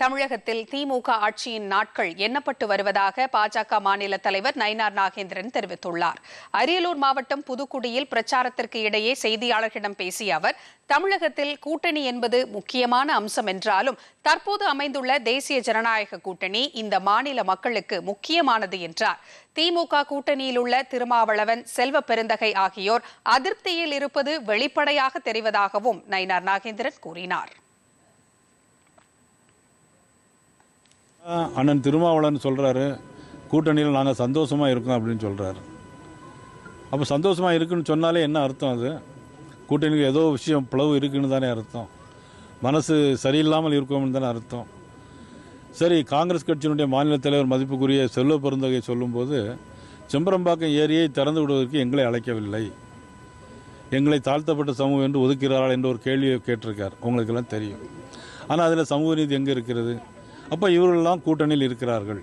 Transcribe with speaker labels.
Speaker 1: தமிழகத்தில் திமுக ஆட்சியின் நாட்கள் எண்ணப்பட்டு வருவதாக பாஜக மாநில தலைவர் நயினார் நாகேந்திரன் தெரிவித்துள்ளார். அரியலூர் மாவட்டம் புதுக்குடியில் பிரச்சாரத்திற்கு இடையே செய்தியாளர்களிடம் பேசிய அவர் தமிழகத்தில் கூட்டணி என்பது முக்கியமான அம்சம் என்றாலும் தற்போது அமைந்துள்ள தேசிய ஜனநாயக கூட்டணி இந்த மாநில மக்களுக்கு முக்கியமானது என்றார். திமுக கூட்டணியில் உள்ள திருமாவளவன் செல்வ பெருந்தகை ஆகியோர் அதிருப்தியில் இருப்பது வெளிப்படையாக தெரிவதாகவும் நயினார் நாகேந்திரன் கூறினார்.
Speaker 2: அண்ணன் திருமாவளன் சொல்கிறாரு கூட்டணியில் நாங்கள் சந்தோஷமாக இருக்கோம் அப்படின்னு சொல்கிறாரு அப்போ சந்தோஷமாக இருக்குன்னு சொன்னாலே என்ன அர்த்தம் அது? கூட்டணிக்கு ஏதோ விஷயம் பிளவு இருக்குன்னு தானே அர்த்தம். மனசு சரியில்லாமல் இருக்கோம்னு தானே அர்த்தம். சரி காங்கிரஸ் கட்சியினுடைய மாநில தலைவர் மதிப்புக்குரிய செல்வ பெருந்தகை சொல்லும்போது செம்பரம்பாக்கம் ஏரியை திறந்து விடுவதற்கு எங்களை அழைக்கவில்லை. எங்களை தாழ்த்தப்பட்ட சமூகம் என்று ஒதுக்கிறார்கள் என்ற ஒரு கேள்வியை கேட்டிருக்கார். உங்களுக்கெல்லாம் தெரியும். ஆனால் அதில் சமூக நீதி எங்கே இருக்கிறது? அப்போ இவர்களெல்லாம் கூட்டணியில் இருக்கிறார்கள்.